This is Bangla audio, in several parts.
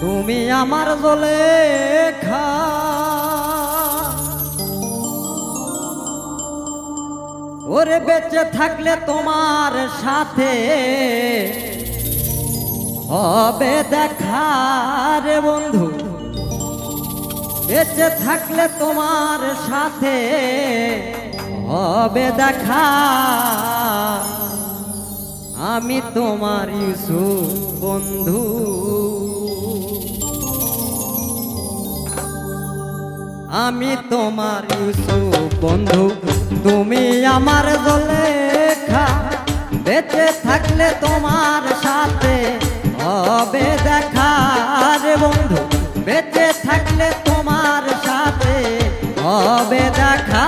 তুমি আমার জলে খা। ওরে বেঁচে থাকলে তোমার সাথে হবে দেখা রে বন্ধু। বেঁচে থাকলে তোমার সাথে হবে দেখা। আমি তোমার ইউসুফ বন্ধু। আমি তোমার বন্ধু। তুমি আমার জলেখা। বেঁচে থাকলে তোমার সাথে হবে দেখা রে বন্ধু। বেঁচে থাকলে তোমার সাথে হবে দেখা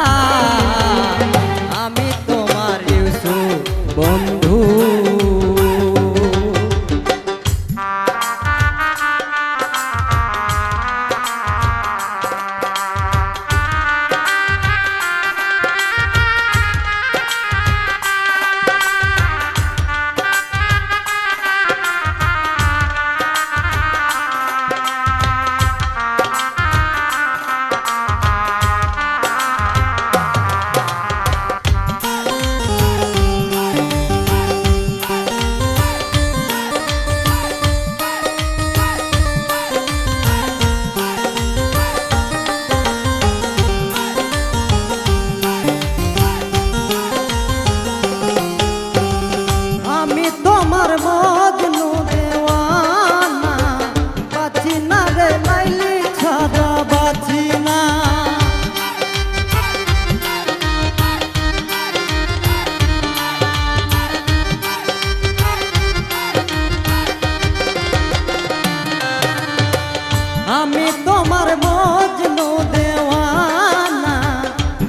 আমি তোমার মজনু দেওয়ানা।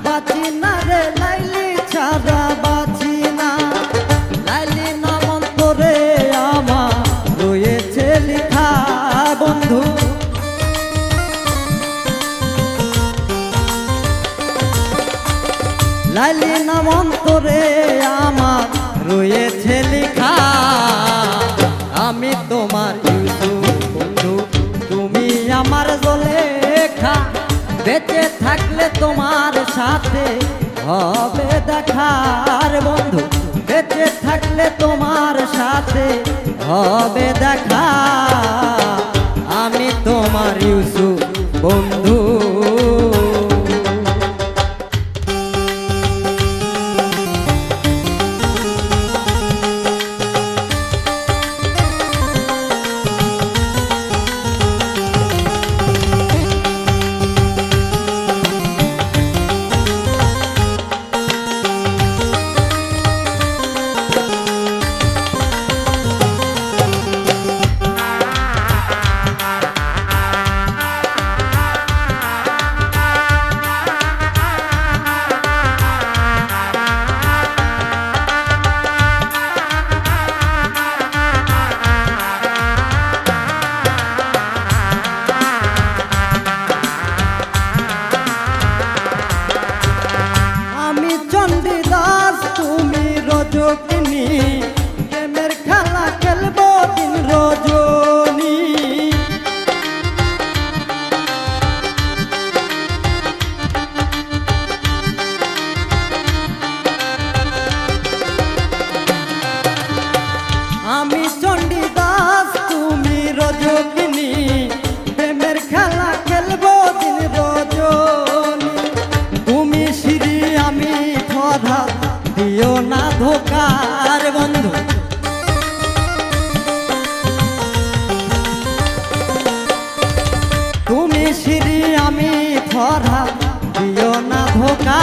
বাঁচি না লাইলি বাঁচি না। লাইলি আমার রয়েছে বন্ধু। আমার রয়েছে বেঁচে থাকলে তোমার সাথে হবে দেখার বন্ধু। বেঁচে থাকলে তোমার সাথে হবে দেখা চণ্ডীদাস তুমি রজকিনী। ধরা দিও না ধোকা।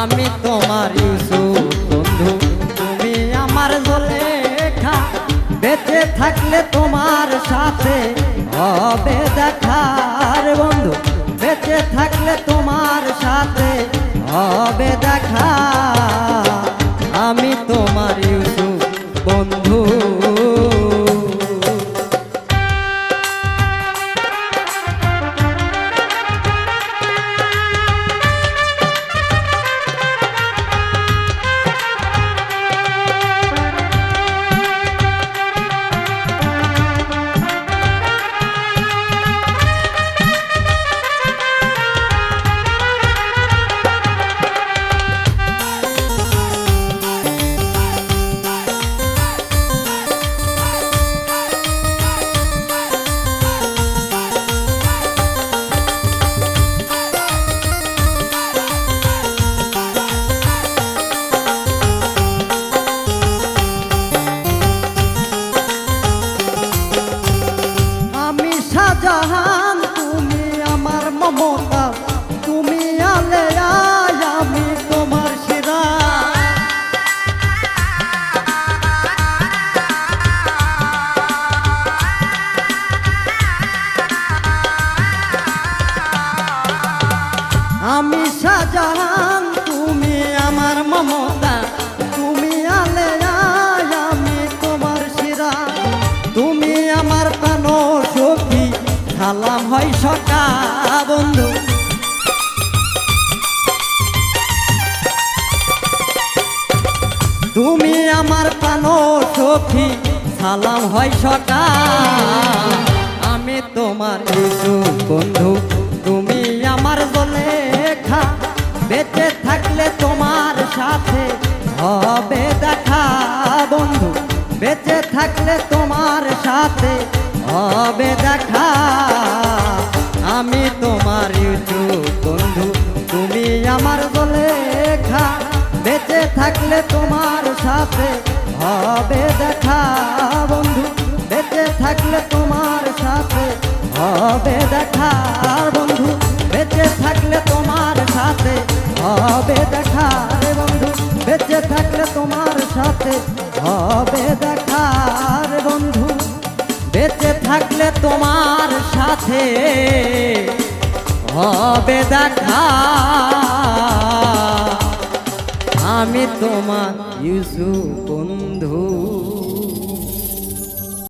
আমি তোমার ইউসু বন্ধু, তুমি আমার জলেখা। বেঁচে থাকলে তোমার সাথে হবে দেখার তুমি আমার প্রাণ সখী, সালাম হয় সকা আমি তোমার ইসু বন্ধু, তুমি আমার জলেখা। বেঁচে থাকলে তোমার সাথে হবে দেখা বন্ধু। বেঁচে থাকলে তোমার সাথে হবে দেখা। আমি তোমার ইউটু বন্ধু, তুমি আমার জলেখা। বেঁচে থাকলে তোমার সাথে হবে দেখা, বন্ধু। বেঁচে থাকলে তোমার সাথে হবে দেখা, বন্ধু। বেঁচে থাকলে তোমার সাথে হবে দেখা বন্ধু। বেঁচে থাকলে তোমার সাথে হবে দেখা বন্ধু। বেঁচে থাকলে তোমার সাথে হবে দেখা। আমি তোমার ইউসু বন্ধু